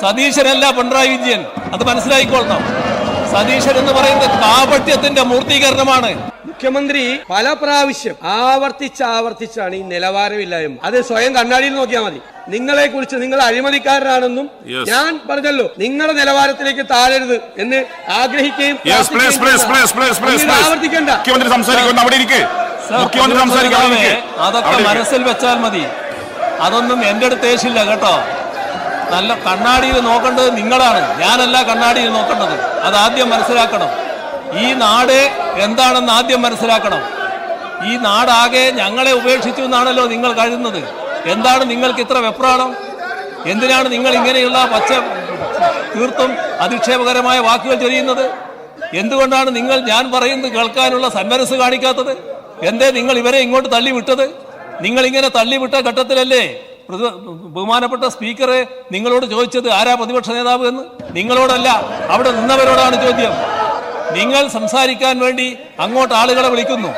സതീശനല്ല പിണറായി വിജയൻ. അത് മനസ്സിലായിക്കൊള്ളണം സതീശൻ എന്ന് പറയുന്നത് കാപട്യത്തിന്റെ മൂർത്തീകരണമാണ്. മുഖ്യമന്ത്രി പല പ്രാവശ്യം ആവർത്തിച്ച് ആവർത്തിച്ചാണ് ഈ നിലവാരമില്ലായ്മ. അത് സ്വയം കണ്ണാടിയിൽ നോക്കിയാൽ മതി. നിങ്ങളെ കുറിച്ച് നിങ്ങൾ അഴിമതിക്കാരനാണെന്നും ഞാൻ പറഞ്ഞല്ലോ നിങ്ങളുടെ നിലവാരത്തിലേക്ക് താഴരുത് എന്ന് ആഗ്രഹിക്കുകയും yes please please please please please ആവർത്തിക്കണ്ട. മുഖ്യമന്ത്രി സംസാരിക്കുന്നു അവിടെ ഇരിക്ക്. സർ, മുഖ്യമന്ത്രി സംസാരിക്കാൻ അവിടെ അതൊക്കെ മനസ്സിൽ വെച്ചാൽ മതി. അതൊന്നും എന്റെ അടുത്ത് കേട്ടോ. നല്ല കണ്ണാടിയിൽ നോക്കേണ്ടത് നിങ്ങളാണ്. ഞാനല്ല കണ്ണാടിയിൽ നോക്കേണ്ടത്. അത് ആദ്യം മനസ്സിലാക്കണം. ഈ നാട് എന്താണെന്ന് ആദ്യം മനസ്സിലാക്കണം. ഈ നാടാകെ ഞങ്ങളെ ഉപേക്ഷിച്ചു എന്നാണല്ലോ നിങ്ങൾ കരുതുന്നത്. എന്താണ് നിങ്ങൾക്ക് ഇത്ര വെപ്രാണം എന്തിനാണ് നിങ്ങൾ ഇങ്ങനെയുള്ള പച്ച തീർത്തും അധിക്ഷേപകരമായ വാക്കുകൾ ചൊരിയുന്നത്? എന്തുകൊണ്ടാണ് നിങ്ങൾ ഞാൻ പറയുന്നത് കേൾക്കാനുള്ള സന്മനസ് കാണിക്കാത്തത്? എന്തേ നിങ്ങൾ ഇവരെ ഇങ്ങോട്ട് തള്ളി വിട്ടത് നിങ്ങൾ ഇങ്ങനെ തള്ളിവിട്ട ഘട്ടത്തിലല്ലേ ബഹുമാനപ്പെട്ട സ്പീക്കറെ നിങ്ങളോട് ചോദിച്ചത് ആരാ പ്രതിപക്ഷ നേതാവ് എന്ന്? നിങ്ങളോടല്ല. അവിടെ നിന്നവരോടാണ് ചോദ്യം. നിങ്ങൾ സംസാരിക്കാൻ വേണ്ടി അങ്ങോട്ട് ആളുകളെ വിളിക്കുന്നു.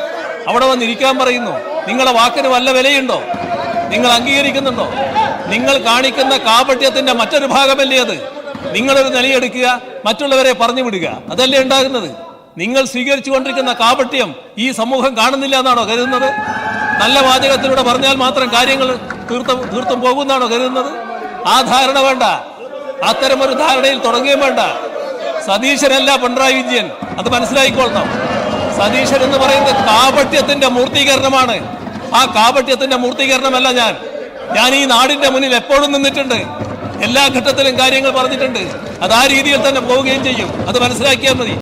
അവിടെ വന്നിരിക്കാൻ പറയുന്നു. നിങ്ങളെ വാക്കിന് വല്ല വിലയുണ്ടോ? നിങ്ങൾ അംഗീകരിക്കുന്നുണ്ടോ? നിങ്ങൾ കാണിക്കുന്ന കാപട്യത്തിന്റെ മറ്റൊരു ഭാഗമല്ലേ അത്? നിങ്ങളൊരു നിലയെടുക്കുക മറ്റുള്ളവരെ പറഞ്ഞു വിടുക. അതല്ലേ ഉണ്ടാകുന്നത്? നിങ്ങൾ സ്വീകരിച്ചു കൊണ്ടിരിക്കുന്ന കാപട്യം ഈ സമൂഹം കാണുന്നില്ല എന്നാണോ കരുതുന്നത്? നല്ല വാചകത്തിലൂടെ പറഞ്ഞാൽ മാത്രം കാര്യങ്ങൾ തീർത്തും തീർത്തും പോകുന്നാണോ കരുതുന്നത്? ആ ധാരണ വേണ്ട. അത്തരമൊരു ധാരണയിൽ തുടങ്ങുകയും വേണ്ട. സതീശനല്ല പിണറായി വിജയൻ. അത് മനസ്സിലാക്കിക്കൊള്ളണം സതീശൻ എന്ന് പറയുന്നത് കാപട്യത്തിന്റെ മൂർത്തീകരണമാണ്. ആ കാപട്യത്തിന്റെ മൂർത്തീകരണമല്ല ഞാൻ. ഞാൻ ഈ നാടിന്റെ മുന്നിൽ എപ്പോഴും നിന്നിട്ടുണ്ട്. എല്ലാ ഘട്ടത്തിലും കാര്യങ്ങൾ പറഞ്ഞിട്ടുണ്ട്. അത് ആ രീതിയിൽ തന്നെ പോവുകയും ചെയ്യും. അത് മനസ്സിലാക്കിയാൽ മതി.